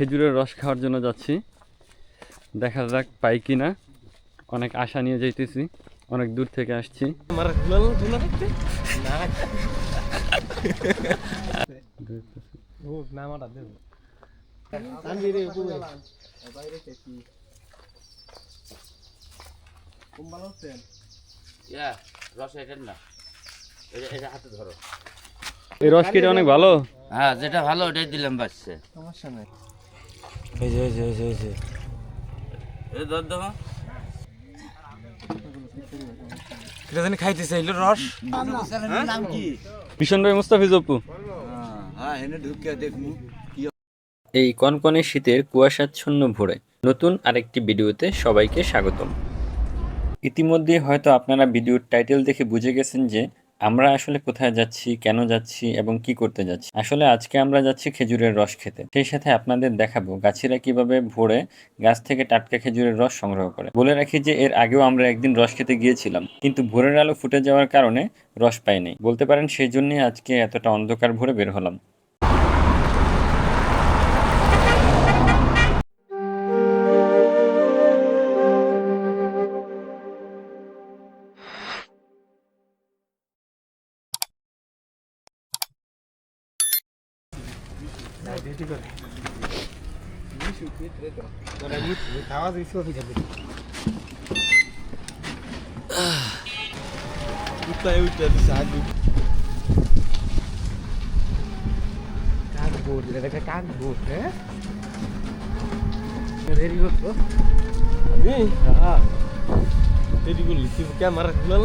খেজুরের রস খাওয়ার জন্য যাচ্ছি। দেখা যাক পাই কি না অনেক আশা নিয়ে যাইতেছি। অনেক দূর থেকে আসছি। ইয়া এই রস কেটে অনেক ভালো? হ্যাঁ যেটা ভালো ওটাই দিলাম বাচ্চা সমস্যা নাই। এই যে এই যে এই যে এই যে এটা ধর দেবো এটা জানি খাইতে চাইলো রস ভীষণ ভাই মুস্তাফিজ অপু হ্যাঁ এনে ঢুকিয়ে দেখমু এই কনকনে শীতের কুয়াশাচ্ছন্ন ভোরে নতুন আরেকটি ভিডিওতে সবাইকে স্বাগতম। ইতিমধ্যে হয়তো আপনারা ভিডিওর টাইটেল দেখে বুঝে গেছেন যে আমরা আসলে কোথায় যাচ্ছি, কেন যাচ্ছি এবং কি করতে যাচ্ছি? আসলে আজকে আমরা যাচ্ছি খেজুরের রস খেতে। সেই সাথে আপনাদের দেখাবো গাছিরা কীভাবে ভোরে গাছ থেকে টাটকা খেজুরের রস সংগ্রহ করে। বলে রাখি যে এর আগেও আমরা একদিন রস খেতে গিয়েছিলাম, কিন্তু ভোরের আলো ফুটে যাওয়ার কারণে রস পাইনি। বলতে পারেন, সেই জন্যই আজকে এতটা অন্ধকার ভোরে বের হলাম। করলি তুই ক্যামেরা গুলাল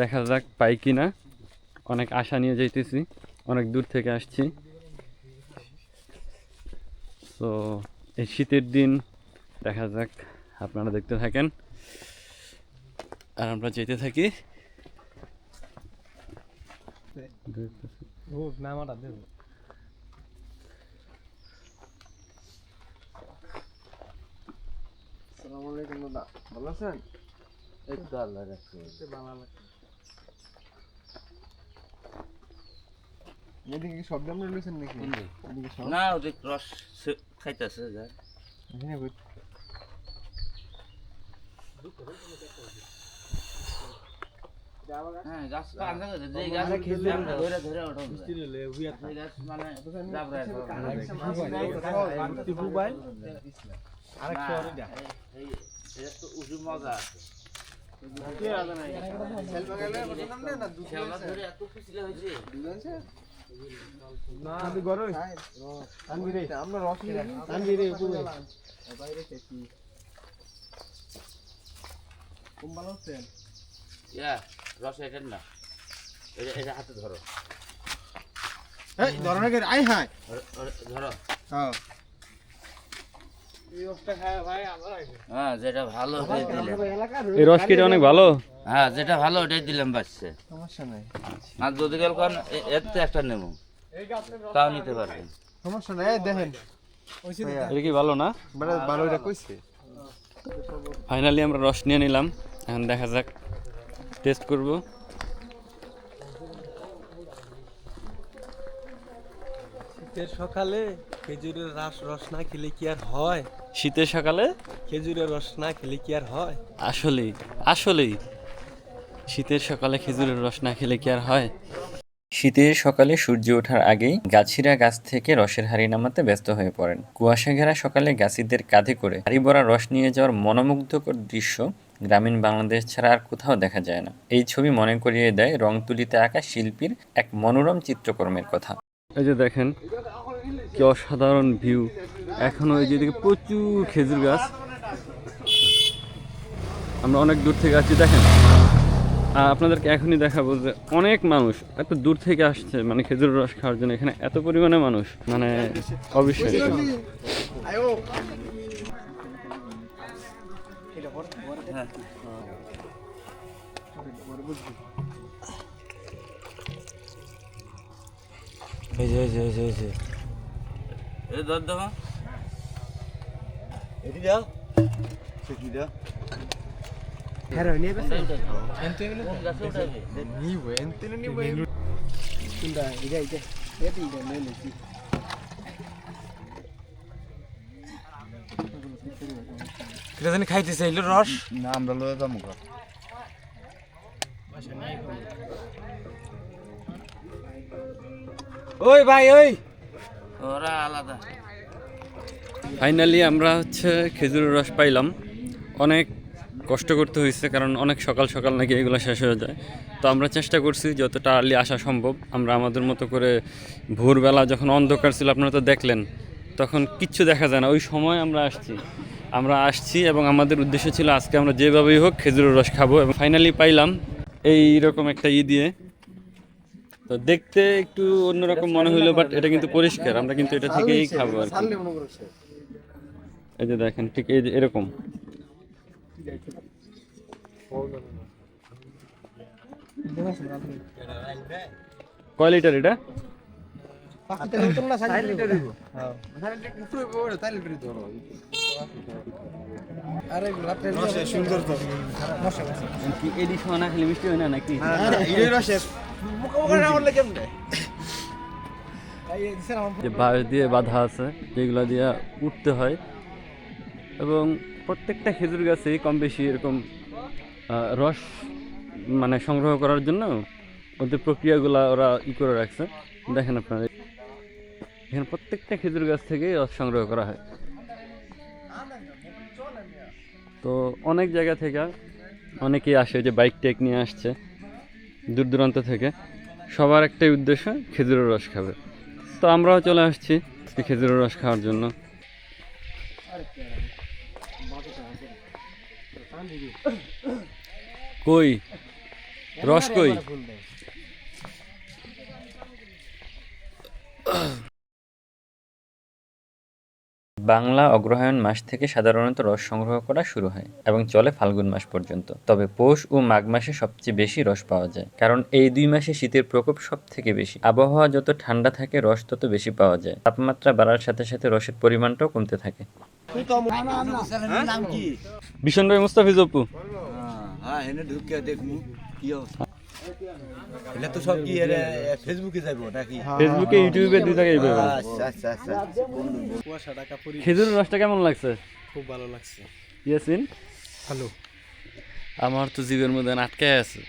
দেখা যাক পাই কি না। অনেক আশা নিয়ে যাইতেছি অনেক দূর থেকে আসছি। তো এই শীতের দিন দেখা যাক আপনারা দেখতে থাকেন। আর আমরা যেতে থাকি। ও নামাটা দেব। আসসালামু আলাইকুম দাদা ভালো আছেন? এই তো আল্লাহ রাখছে এদিকে কি শব্দ আমরা লইছেন নাকি? এদিকে সব? না ওদের রস খাইতেছে যা। এখানে কই? হ্যাঁ গাছ তো আনতে গেছে যে গাছ আমরা ধরে ধরে গাছ মানে জাবরায় ধরো। মোবাইল আরেক শহরে যা। এই- এই- এটা তো উঁচু মজা আছে। শেওলা ধরে এত পিছলে হয়েছে না আমি আমরা রস উপরে বাইরে ইয়া রস এটা না। এটা এটা হাতে ধরো। এই ধরনের কে আই হাই ধরো- ধরো- ধরো হ্যাঁ এই রসটা খায় ভাই আমার হ্যাঁ যেটা ভালো ওটাই দিলাম। এই রস কেটে অনেক ভালো? হ্যাঁ যেটা ভালো ওটাই দিলাম বাচ্চা সমস্যা নাই। আর যদি গেল কোন এর তো একটা নেব। তাও নিতে পারবেন। সমস্যা নাই দেখেন। এটা। কি ভালো না? মানে ভালো এটা কইছে। ফাইনালি আমরা রস নিয়ে নিলাম। এখন দেখা যাক টেস্ট করব। শীতের সকালে খেজুরের রস রস না খেলে কি আর হয়? শীতের সকালে? খেজুরের রস না খেলে কি আর হয়? আসলেই আসলেই। শীতের সকালে খেজুরের রস না খেলে কি আর হয়? শীতের সকালে সূর্য ওঠার আগেই গাছিরা গাছ থেকে রসের হাড়ি নামাতে ব্যস্ত হয়ে পড়েন। কুয়াশা ঘেরা সকালে গাছিদের কাঁধে করে হাড়ি ভরা রস নিয়ে যাওয়ার মনোমুগ্ধকর দৃশ্য গ্রামীণ বাংলাদেশ ছাড়া আর কোথাও দেখা যায় না। এই ছবি মনে করিয়ে দেয় রং তুলিতে আঁকা শিল্পীর এক মনোরম চিত্রকর্মের কথা। এই যে দেখেন, কি অসাধারণ ভিউ এখনও এই যেদিকে প্রচুর খেজুর গাছ। আমরা অনেক দূর থেকে আছি দেখেন। আর আপনাদেরকে এখনই দেখাবো যে অনেক মানুষ এত দূর থেকে আসছে মানে খেজুর রস খাওয়ার জন্য। এখানে এত পরিমাণে মানুষ মানে অবিশ্বাস্য। এই নিব কোনটা এটা এটা এটি এটা নিয়ে নিছি কিরা জানি খাইতে চাইলো রস না আমরা লয়ে যাব ওই ভাই ওই। ওরা আলাদা। ফাইনালি আমরা হচ্ছে খেজুরের রস পাইলাম। অনেক কষ্ট করতে হয়েছে কারণ অনেক সকাল সকাল নাকি এগুলো শেষ হয়ে যায়। তো আমরা চেষ্টা করছি যতটা আর্লি আসা সম্ভব। আমরা আমাদের মতো করে ভোরবেলা যখন অন্ধকার ছিল আপনারা তো দেখলেন তখন কিচ্ছু দেখা যায় না। ওই সময় আমরা আসছি। আমরা আসছি এবং আমাদের উদ্দেশ্য ছিল আজকে আমরা যেভাবেই হোক খেজুরের রস খাব। এবং ফাইনালি পাইলাম এই রকম একটা ই দিয়ে। তো দেখতে একটু অন্যরকম মনে হইল বাট এটা কিন্তু পরিষ্কার। আমরা কিন্তু এটা থেকেই খাব আর কি। এই যে দেখেন ঠিক এই যে এরকম। কয় লিটার এটা? সুন্দর তো। কি এডি সোনা মিষ্টি হয় না নাকি? এই রসের। যে বাঁশ দিয়ে বাঁধা আছে, যেগুলো দিয়ে উঠতে হয়। এবং প্রত্যেকটা খেজুর গাছেই কম বেশি এরকম রস মানে সংগ্রহ করার জন্য ওদের প্রক্রিয়াগুলো ওরা ই করে রাখছে। দেখেন আপনারা, এখানে প্রত্যেকটা খেজুর গাছ থেকেই রস সংগ্রহ করা হয়। তো অনেক জায়গা থেকে অনেকেই আসে যে বাইক টেক নিয়ে আসছে। দূর দূরান্ত থেকে, সবার একটাই উদ্দেশ্য খেজুরের রস খাবে। তো আমরাও চলে আসছি খেজুরের রস খাওয়ার জন্য। কই? রস কই? বাংলা অগ্রহায়ণ মাস থেকে সাধারণত রস সংগ্রহ করা শুরু হয় এবং চলে ফাল্গুন মাস পর্যন্ত। তবে পৌষ ও মাঘ মাসে সবচেয়ে বেশি রস পাওয়া যায়, কারণ এই দুই মাসে শীতের প্রকোপ সব থেকে বেশি। আবহাওয়া যত ঠান্ডা থাকে, রস তত বেশি পাওয়া যায়। তাপমাত্রা বাড়ার সাথে সাথে রসের পরিমাণটাও কমতে থাকে। হ্যাঁ কি অবস্থা? এটা তো সব কি ফেসবুকে যাইবো নাকি? ফেসবুকে ইউটিউবে দুই জায়গায়। আচ্ছা আচ্ছা আচ্ছা কুয়াশা ঢাকা পরি। খেজুরের রসটা কেমন লাগছে? খুব ভালো লাগছে। ইয়াসিন? হ্যালো। আমার তো জীবের মধ্যে আটকে আছে।